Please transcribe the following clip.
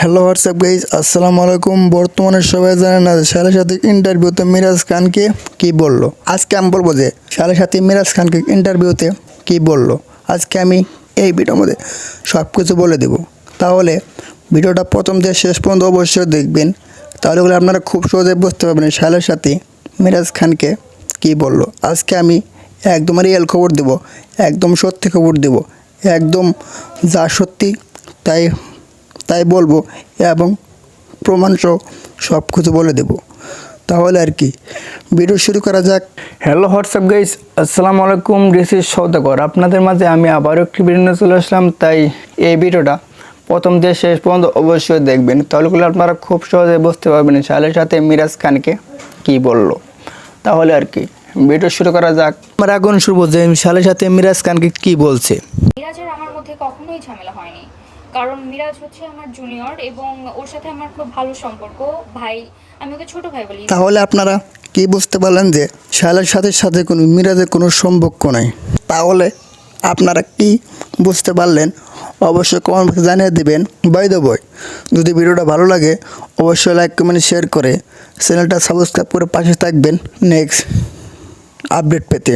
Hello WhatsApp guys আসসালামু আলাইকুম বর্তমানে সবাই জানেন না যে সাথে ইন্টারভিউতে মিরাজ খানকে কি বলল। আজকে আমি বলব যে সাথে সাথে মিরাজ খানকে ইন্টারভিউতে কি বলল। আজকে আমি এই ভিডিওর মধ্যে সব কিছু বলে দেব। তাহলে ভিডিওটা প্রথম থেকে শেষ পর্যন্ত অবশ্যই দেখবেন। তাহলে ওগুলো আপনারা খুব সহজে বুঝতে পারবেন শালের সাথে মিরাজ খানকে কি বলল। আজকে আমি একদম রিয়েল খবর দেব। একদম সত্যি খবর দেব। একদম যা সত্যি তাই তাই বলব এবং প্রমাণ সহ সব কিছু বলে দেব। তাহলে আর কি, ভিডিও শুরু করা যাক। হ্যালো হোয়াটসঅ্যাপ গাইস আসসালামু আলাইকুম দিস সৌদাগর। আপনাদের মাঝে আমি আবারও একটি ভিডিও নিয়ে চলে আসলাম, তাই এই ভিডিওটা প্রথম দিয়ে শেষ পর্যন্ত অবশ্যই দেখবেন। তাহলে আপনারা খুব সহজে বুঝতে পারবেন শালের সাথে মিরাজ খানকে কি বলল। তাহলে আর কি ভিডিও শুরু করা যাক। আমরা এখন শুরু যে শালের সাথে মিরাজ খানকে কি বলছে? মিরাজের আমার মধ্যে কখনোই ঝামেলা হয়নি। কারণ মিরাজ হচ্ছে আমার জুনিয়র এবং ওর সাথে আমার খুব ভালো সম্পর্ক। ভাই আমি ওকে ছোট ভাই বলি। তাহলে আপনারা কি বুঝতে পারলেন যে শালের সাথে সাথে কোনো মিরাজের কোনো সম্পর্ক নাই? তাহলে আপনারা কি বুঝতে পারলেন? অবশ্যই কমেন্ট বক্সে জানিয়ে দেবেন। বাই দ্য বয় যদি ভিডিওটা ভালো লাগে অবশ্যই লাইক কমেন্ট শেয়ার করে চ্যানেলটা সাবস্ক্রাইব করে পাশে থাকবেন। নেক্সট আপডেট পেতে